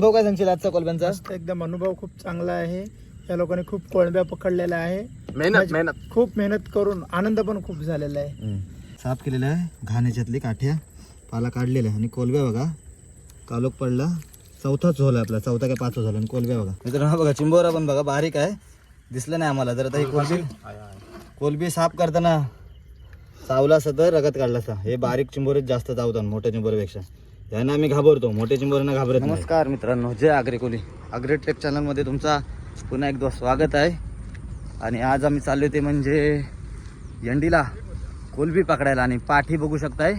भाऊ काय सांगशील आजचा कोलब्यांचा एकदम अनुभव खूप चांगला आहे. या लोकांनी खूप कोळंब्या पकडलेल्या आहे. मेहनत म्हणजे मेहनत. खूप मेहनत करून आनंद पण खूप झालेला आहे. साफ केलेला आहे. घाण्याच्यातली काठ्या पाला काढलेला आहे आणि कोलब्या बघा. कालोख पडला. चौथा झोल आहे आपला. चौथा काय पाचवा झाला आणि कोलब्या बघा. मित्रांनो बघा चिंबोरा पण बघा. बारीक आहे. दिसलं नाही आम्हाला. तर आता ही कोलबी कोलबी साफ करताना चावला असं तर रगत काढला असता हे बारीक चिंबोरेच जास्त चावतात मोठ्या चिंबोऱ्यापेक्षा यांना आम्ही घाबरतो. मोठे चिंबोऱ्यांना घाबरत नमस्कार मित्रांनो जय आग्रे कोली. आग्रे टेक चॅनलमध्ये तुमचा पुन्हा एकदा स्वागत आहे. आणि आज आम्ही चाललो ते म्हणजे यंडीला कोलबी पकडायला आणि पाठी बघू शकताय.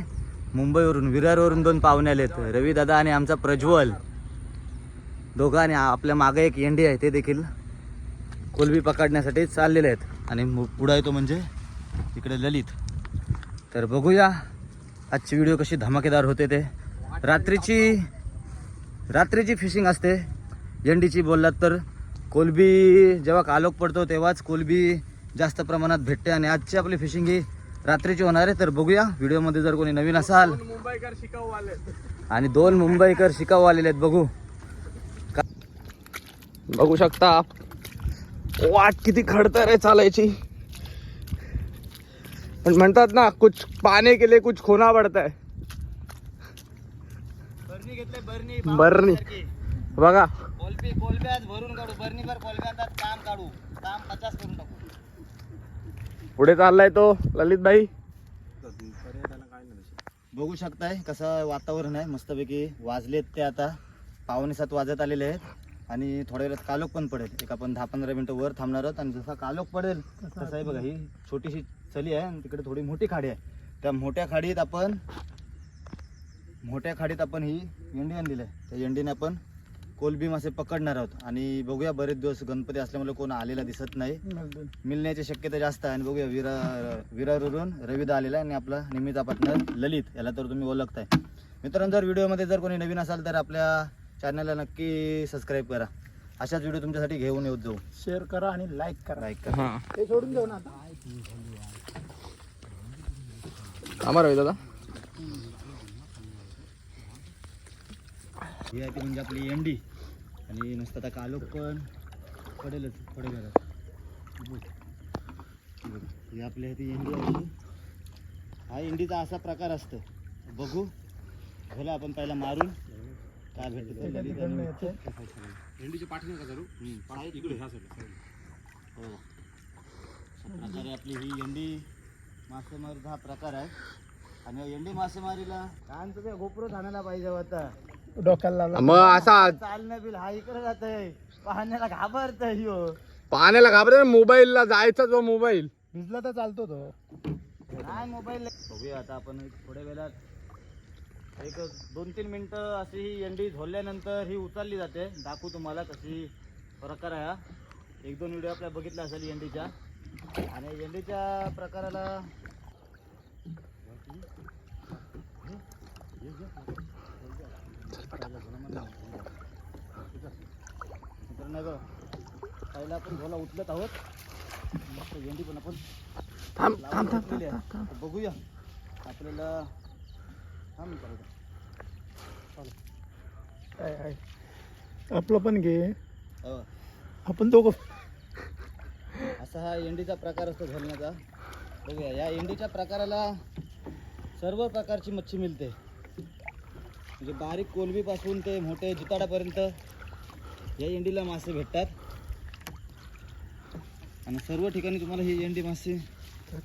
मुंबईवरून विरारवरून दोन पाहुणे आलेत. रवी दादा आणि आमचा प्रज्वल. दोघं आणि आपल्या मागे एक यंडी आहे ते देखील कोलबी पकडण्यासाठी चाललेले आहेत. आणि मु- पुढं आहे तो म्हणजे इकडे ललित. तर बघूया आजची व्हिडिओ कशी धमाकेदार होते ते. रात्रीची रात्रीची फिशिंग असते. येंडीची बोललात तर कोलबी जेव्हा कालोख पडतो तेव्हाच कोलबी जास्त प्रमाणात भेटते आणि आजची आपली फिशिंग ही रात्रीची होणार आहे. तर बघूया व्हिडिओमध्ये जर कोणी नवीन असाल. मुंबईकर शिकाऊ आले आणि दोन मुंबईकर शिकाऊ आलेले आहेत बघू. बघू शकता. वाट किती खडतर आहे चालायची. पण म्हणतात ना कुछ पाने के लिए कुछ खोना पडत आहे बरणी घेतले बरणी बरणी. बघा. कोलबी कोलब्यात भरून काढू बरणीभर कोलब्यात काम काढू. काम पचास करून टाकू. पुढे चाललाय तो ललित भाई बघू शकताय कसं वातावरण आहे मस्तपैकी वाजलेत ते आता. पावणे सात वाजत आलेले आहेत आणि थोड्या वेळात कालोख पण पडेल. एक आपण दहा पंधरा मिनिटं वर थांबणार आहोत आणि जसा कालोख पडेल तसं आहे बघा ही छोटीशी चली आहे आणि तिकडे थोडी मोठी खाडी आहे. त्या मोठ्या खाडीत आपण मोठ्या खाडीत आपण ही येंडी आणलेली आहे. त्या येंडीने आपण कोलबी मासे पकडणार आहोत. आणि बघूया बरेच दिवस गणपती असल्यामुळे कोण आलेला दिसत नाही. मिळण्याची शक्यता जास्त आहे आणि बघूया विरा विरारवरून रविदा आलेला आहे आणि आपला नेहमीचा पार्टनर ललित याला तर तुम्ही ओळखताय. मित्रांनो जर व्हिडिओमध्ये जर कोणी नवीन असाल तर आपल्या चॅनलला नक्की सबस्क्राईब करा. अशाच व्हिडिओ तुमच्यासाठी घेऊन येत जाऊ. शेअर करा आणि लाईक करा. लाईक करा. हा ते सोडून देऊ ना आता. आम्हाला रवी दादा. ही आहे ती म्हणजे आपली एंडी आणि नुसतं आता कालोख पण पडेलच थोडे घरात ही आपली आहे ती एंडी आहे हा एंडीचा असा प्रकार असतो. बघू झाला आपण पहिला मारून काय भेटतं. भेंडीची पाठी नका करू इकडे ह्या हो. अशा प्रकारे आपली ही एंडी मासेमारीचा हा प्रकार आहे. आणि एंडी मासेमारीला काय ते गोप्रो आणायला पाहिजे होता. डोक्याला लावला. मग असा चालणं बिल हा इकडे जात आहे पाहण्याला घाबरत ह्यो पाण्याला घाबरे मोबाईलला जायचा जो मोबाईल. भिजला तर चालतो तो. काय मोबाईल बघूया आता आपण थोड्या वेळात. एक दोन तीन मिनिटं अशी ही एंडी झोलल्यानंतर ही उचलली जाते. दाखवू तुम्हाला कशी प्रकार आहे हा. एक दोन व्हिडिओ आपल्या बघितला असेल एंडीच्या आणि एंडीच्या प्रकाराला पहिला आपण झोला उचलत आहोत. मस्त एंडी पण आपण थांब थांब थांब बघूया. आपल्याला थांब करायचं आपलं पण घे. हो. आपण दोघं. असा हा एंडीचा प्रकार असतो झोलण्याचा बघूया या एंडीच्या प्रकाराला सर्व प्रकारची मच्छी मिळते. म्हणजे बारीक कोलबीपासून ते मोठे जिताडापर्यंत या एंडीला मासे भेटतात. आणि सर्व ठिकाणी तुम्हाला ही एंडी मासे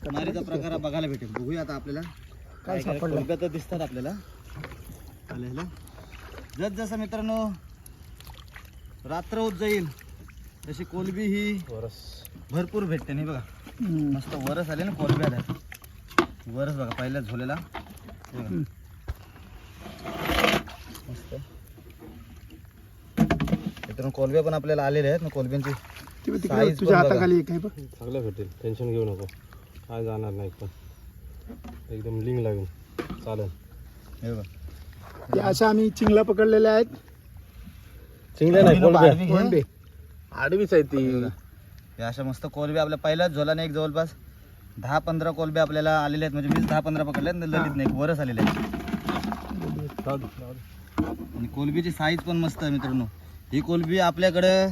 मारीचा प्रकार बघायला भेटेल. बघूया आता आपल्याला. काय? कोलब्या तर दिसतात आपल्याला. चालेल जस जसं मित्रांनो रात्र होत जाईल तशी कोलबी ही भरपूर भेटते नाही बघा. मस्त वरस आले ना कोलब्या वरस बघा पहिल्या झोलेला हे बघा. मस्त मित्रांनो कोलब्या पण आपल्याला आलेल्या आहेत. ना कोलब्यांची ती बघ तिकडे Size तुझ्या पण बघा. हाताखाली एक आहे बघ. चांगलं भेटेल. टेन्शन घेऊ नको. काय जाणार नाही पण. एकदम लिंक लागेल. चालेल. हे बघा. ते अशा आम्ही चिंगला पकडलेल्या आहेत. चिंगल्या नाही कोलब्या घे. आडवीच आहे ती. हे. हे अशा मस्त कोलब्या आपल्या पहिल्याच झोलाने एक जवळपास दहा पंधरा कोलब्या आपल्याला आलेल्या आहेत. म्हणजे मीच दहा पंधरा पकडल्या आहेत, ललितने एक वरस आलेले आहेत. आणि कोलबीची साईज पण मस्त आहे मित्रांनो. ही कोलबी आपल्याकडं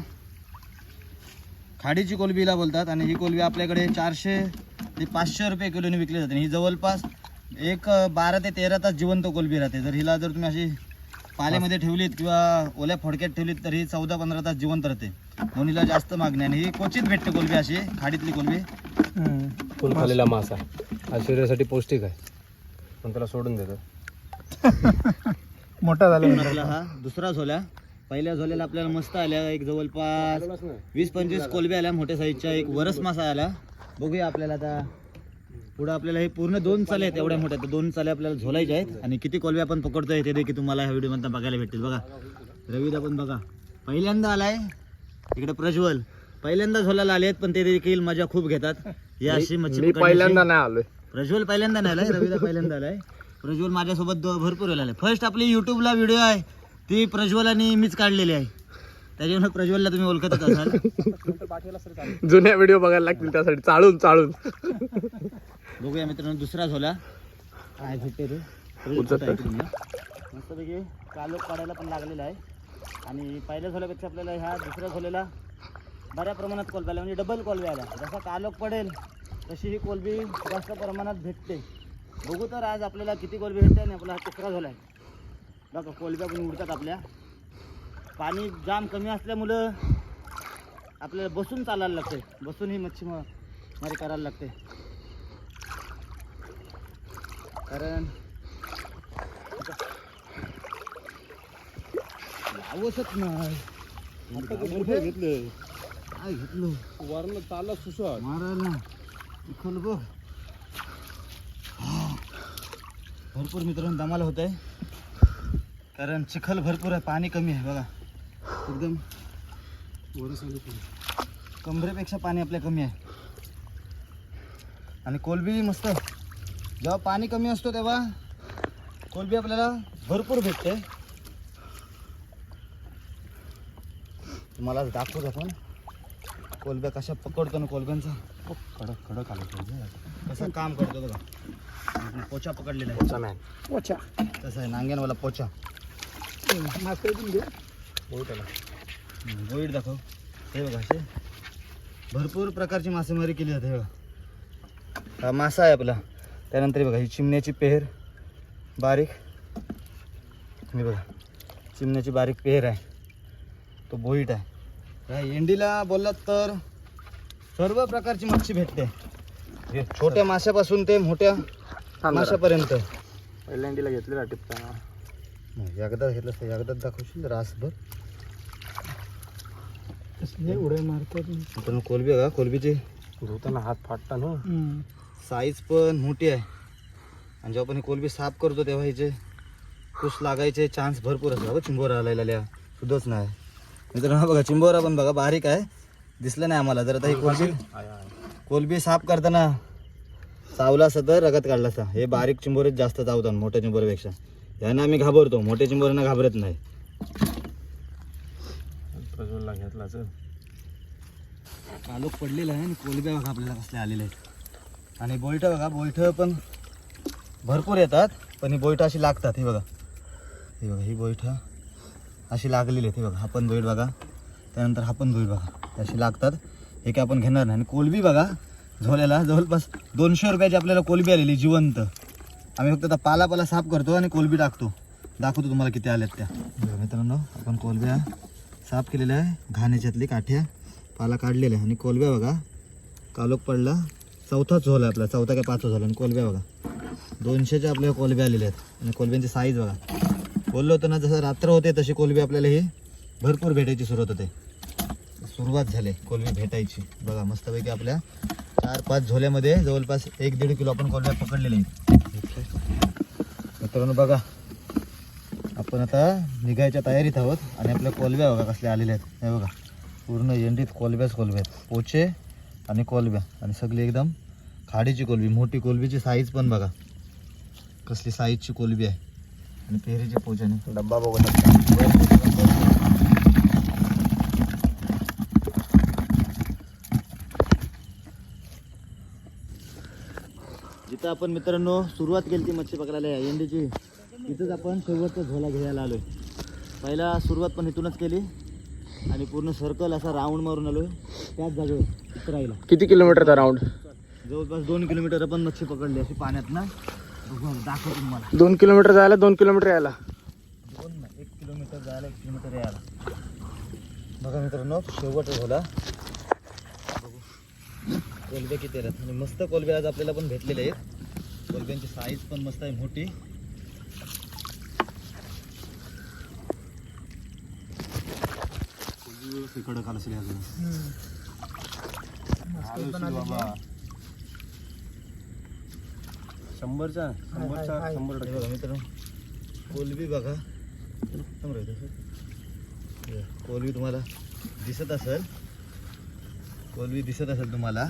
खाडीची कोलबीला बोलतात आणि ही कोलबी आपल्याकडे चारशे ते पाचशे रुपये किलोने विकली जाते. आणि ही जवळपास एक बारा ते तेरा तास जिवंत कोलबी राहते. जर हिला जर तुम्ही अशी पाल्यामध्ये ठेवलीत किंवा ओल्या फडक्यात ठेवलीत तर ही चौदा पंधरा तास जिवंत राहते. म्हणून हिला जास्त मागणी आहे. आणि ही क्वचित भेटते कोलबी अशी खाडीतली कोलबी. फुल खालेला मासा. हा शरीरासाठी पौष्टिक आहे. पण त्याला सोडून देतो. मोठा झाला. हा दुसरा झोल्या. पहिल्या झोल्याला आपल्याला मस्त आल्या एक जवळपास वीस पंचवीस कोलबी आल्या मोठ्या साईजच्या एक वरस मासा आला. बघूया आपल्याला आता. पुढं आपल्याला हे पूर्ण दोन चाले आहेत एवढ्या मोठ्या. दोन चाले आपल्याला झोलायचे आहेत. आणि किती कोलबी आपण पकडतोय ते देखील तुम्हाला ह्या व्हिडिओमध्ये बघायला भेटतील. बघा. रवीदा पण बघा. पहिल्यांदा आलाय. इकडे प्रज्वल. पहिल्यांदा झोलायला आले आहेत पण ते देखील मजा खूप घेतात. ही अशी मच्छी पहिल्यांदा नाही आलोय. प्रज्वल पहिल्यांदा नाही आलाय रवीदा पहिल्यांदा आलाय. प्रज्वल माझ्यासोबत भरपूर वेळेला आलाय. फर्स्ट आपली युट्यूबला व्हिडिओ आहे. ती प्रज्वल मीच काढलेली आहे. त्याच्यामुळे प्रज्वलला तुम्ही ओळखतच असाल. जुन्या व्हिडिओ बघायला लागतील त्यासाठी. चाळून चाळून. बघूया मित्रांनो दुसरा झोला. काय भेटते रे? मस्तपैकी कालोख काढायला पण लागलेला आहे. आणि पहिल्या झोल्यापेक्षा आपल्याला ह्या दुसऱ्या झोल्याला बऱ्या प्रमाणात कोलबी आल्या म्हणजे डबल कोलबी आल्या जसा कालोख पडेल तशी ही कोलबी जास्त प्रमाणात भेटते. बघू तर आज आपल्याला किती कोलबी भेटते आणि आपला हा तिसरा झोला आहे. बघा कोलब्या पण उडतात आपल्या. पाणी जाम कमी असल्यामुळं आपल्याला बसून चालायला लागते बसून ही मच्छी मारी करायला लागते कारण लावसच नाही. घेतलं. काय घेतलं? वरण चालला सुसट मारायला. चिखल बघ. भरपूर मित्रांनो दमाला होत आहे कारण चिखल भरपूर आहे पाणी कमी आहे बघा. एकदम कमरेपेक्षा पाणी आपल्या कमी आहे. आणि कोलबी मस्त. जेव्हा पाणी कमी असतो तेव्हा कोलबी आपल्याला भरपूर भेटते. तुम्हाला दाखवत आपण. कोलब्या कशा पकडतो ना कोलब्यांचा. कडक कडक आलं कसं काम करतो बघा. आपण पोचा पकडलेला आहे. मॅन ओछा तसं आहे नांग्यांवाला पोचा मासे पण बोईट दाखव. हे बघा असे. भरपूर प्रकारची मासेमारी केली जाते हे बघा. हा मासा आहे आपला. त्यानंतर बघा ही चिमण्याची पेहर. बारीक. हे बघा चिमण्याची बारीक पेहर आहे. तो बोईट आहे. एंडीला बोललात तर सर्व प्रकारची मच्छी भेटते. हे छोट्या माशापासून ते मोठ्या माशापर्यंत. पहिल्यांदीला घेतलेला मग एकदा घेतलं तर एकदाच दाखवशील रासभर. कसले उड्या मारतात? पण कोलबी बघा कोलबीची? धुताना हात फाटता ना. साईज पण मोठी आहे. आणि जेव्हा आपण ही कोलबी साफ करतो तेव्हा हिचे कुस लागायचे चान्स भरपूर असतात. बघ चिंबोरा आलेल्या सुद्धच नाही. मित्रांनो हा बघा चिंबोरा पण बघा बारीक आहे. दिसलं नाही आम्हाला. जर आता ही कोलबी कोलबी साफ करताना चावला असता तर रगत काढला असता. हे बारीक चिंबोरेच जास्त चावतात मोठ्या चिंबोऱ्यापेक्षा यांना आम्ही घाबरतो. मोठ्या चिंबोऱ्यांना घाबरत नाही. प्रज्वलला घेतला चल कालोख पडलेला आहे आणि कोलब्या बघा आपल्याला कसल्या आलेल्या आहेत. आणि बोईट बघा बोईट पण भरपूर येतात पण ही बोईट अशी लागतात हे बघा. हे बघा ही बोईट अशी लागलेली आहेत हे बघा. हा पण बोईट बघा. त्यानंतर हा पण बोईट बघा. अशी लागतात. हे काय आपण घेणार नाही. आणि कोलबी बघा झोल्याला जवळपास दोनशे रुपयाची आपल्याला कोलबी आलेली जिवंत. आम्ही फक्त आता पाला पाला साफ करतो आणि कोलबी टाकतो. दाखवतो तुम्हाला किती आल्यात त्या. मित्रांनो आपण कोलब्या साफ केलेल्या आहे. घाण्याच्यातली काठ्या पाला काढलेल्या आहे आणि कोलब्या बघा कालोक पडला. चौथाच झोल आहे आपला चौथा काय पाचवा झोल आणि कोलब्या बघा दोनशेच्या आपल्या कोलब्या आलेल्या आहेत. आणि कोलब्यांची साईज बघा. बोललो होतं ना जसं रात्र होते तशी कोलबी आपल्याला ही भरपूर भेटायची सुरुवात होते. सुरुवात झाली कोलबी भेटायची. बघा मस्तपैकी आपल्या चार पाच झोल्यामध्ये जवळपास एक दीड किलो आपण कोलब्या पकडलेल्या आहेत. मित्रांनो बघा. आपण आता निघायच्या तयारीत आहोत आणि आपल्या कोलब्या बघा कसल्या आलेल्या आहेत. हे बघा. पूर्ण एंडीत कोलब्याच कोलब्या आहेत. पोचे आणि कोलब्या. आणि सगळी एकदम खाडीची कोलबी मोठी कोलबीची साईज पण बघा. कसली साईजची कोलबी आहे. आणि पेहरीच्या पोच्याने डब्बा बघू जिथं आपण मित्रांनो सुरुवात केली ती मच्छी पकडायला या एंडीची. तिथंच आपण शेवटचा झोला घ्यायला आलोय. पहिला सुरुवात पण इथूनच केली. आणि पूर्ण सर्कल असा राऊंड मारून आलो त्याच जागेवर उतरायला किती किलोमीटरचा राऊंड जवळपास दोन किलोमीटर आपण मच्छी पकडली अशी पाण्यात ना. बघू दाखवतो तुम्हाला. दोन किलोमीटर जायला दोन किलोमीटर यायला. दोन ना एक किलोमीटर जायला एक किलोमीटर यायला. बघा मित्रांनो शेवट झाला. बघू कोलबे किती आहेत? आणि मस्त कोलबे आज आपल्याला पण भेटलेले आहेत. कोलब्यांची साईज पण मस्त आहे मोठी. कडक आलं असेल अजून बाबा शंभरचा शंभरचा हाय. शंभर टक्के. बघा मित्रांनो कोलबी बघा. कोलबी तुम्हाला दिसत असेल. कोलबी दिसत असेल तुम्हाला.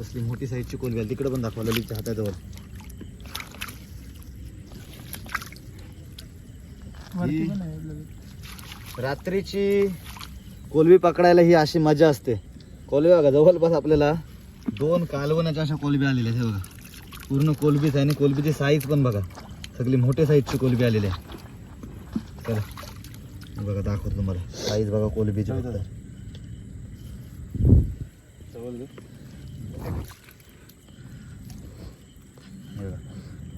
कसली मोठी साईजची कोलबी आहे तिकडे पण दाखवा ललितच्या हाताजवळ. रात्रीची कोलबी पकडायला ही अशी मजा असते. कोलबी बघा जवळपास आपल्याला दोन कालवनाच्या अशा कोलबी आलेल्या आहेत हे बघा. पूर्ण कोलबीच आहे आणि कोलबीची साईज पण बघा. सगळी मोठ्या साईजची कोलबी आलेली आहे. चला बघा दाखवतो तुम्हाला. साईज बघा कोलबीची बघा.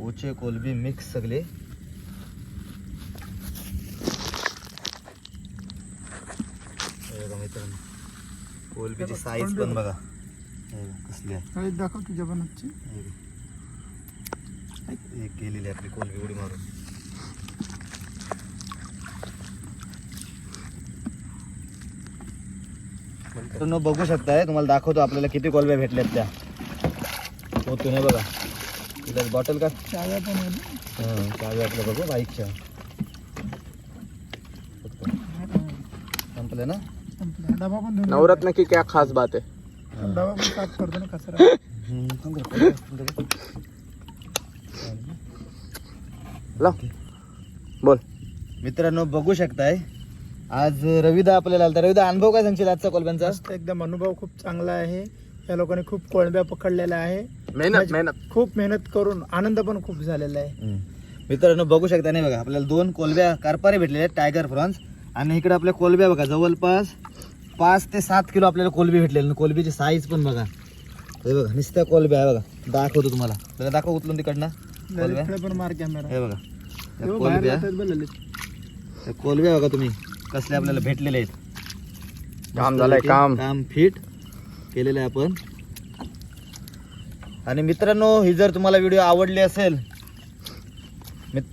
ओचे कोलबी मिक्स सगळे. मित्रांनो कोलबीची साईज पण बघा. कसली आहे. दाखव तुझ्या. एक गेलेली आपली कोलबी उडी मारून. मित्रांनो बघू शकताय तुम्हाला दाखवतो आपल्याला किती कोलब्या भेटल्यात त्या. होतो नाही बघा. तिला बॉटल का? चाव्या पण. हाँ चावी आपलं बघू बाईकच्या. संपलं ना? डबा पण धुवून नवरत्न की क्या खास बात आहे. घेतला. डबा पण साफ़ करतो ना कचरा. हम्म, बोल. मित्रांनो बघू शकताय आज रविदा आपल्याला आलता. रविदा अनुभव काय सांगशील आजचा कोलब्यांचा मस्त एकदम अनुभव खूप चांगला आहे. या लोकांनी खूप कोळंब्या पकडलेल्या आहे. मेहनत मेहनत. खूप मेहनत करून आनंद पण खूप झालेला आहे. मित्रांनो बघू शकता नाही बघा आपल्याला दोन कोलब्या कारपारे भेटलेले आहेत टायगर फ्रॉन्स आणि इकडे आपल्या कोलब्या बघा जवळपास पाच ते सात किलो आपल्याला कोलबी भेटलेली कोलबीची साईज पण बघा. हे बघा नुसत्या कोलब्या आहे बघा. दाखवतो तुम्हाला. बघा दाखव उचलून तिकडनं. कोलब्या पण मार कॅमेरा हे बघा. कोलब्या कोलब्या बघा तुम्ही. कसले आपल्याला भेटलेले आहेत. काम झालंय काम. काम फिट केलेलं आहे आपण. आणि मित्रांनो ही जर तुम्हाला व्हिडिओ आवडली असेल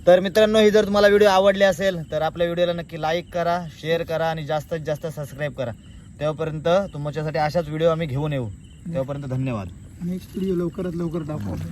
तर मित्रांनो ही जर तुम्हाला व्हिडिओ आवडली असेल तर आपल्या व्हिडिओला नक्की लाईक करा शेअर करा आणि जास्तीत जास्त सबस्क्राईब करा. तेव्हापर्यंत तुमच्यासाठी अशाच व्हिडिओ आम्ही घेऊन येऊ. तेव्हापर्यंत धन्यवाद. नेक्स्ट व्हिडिओ लवकरात लवकर दाखवतो.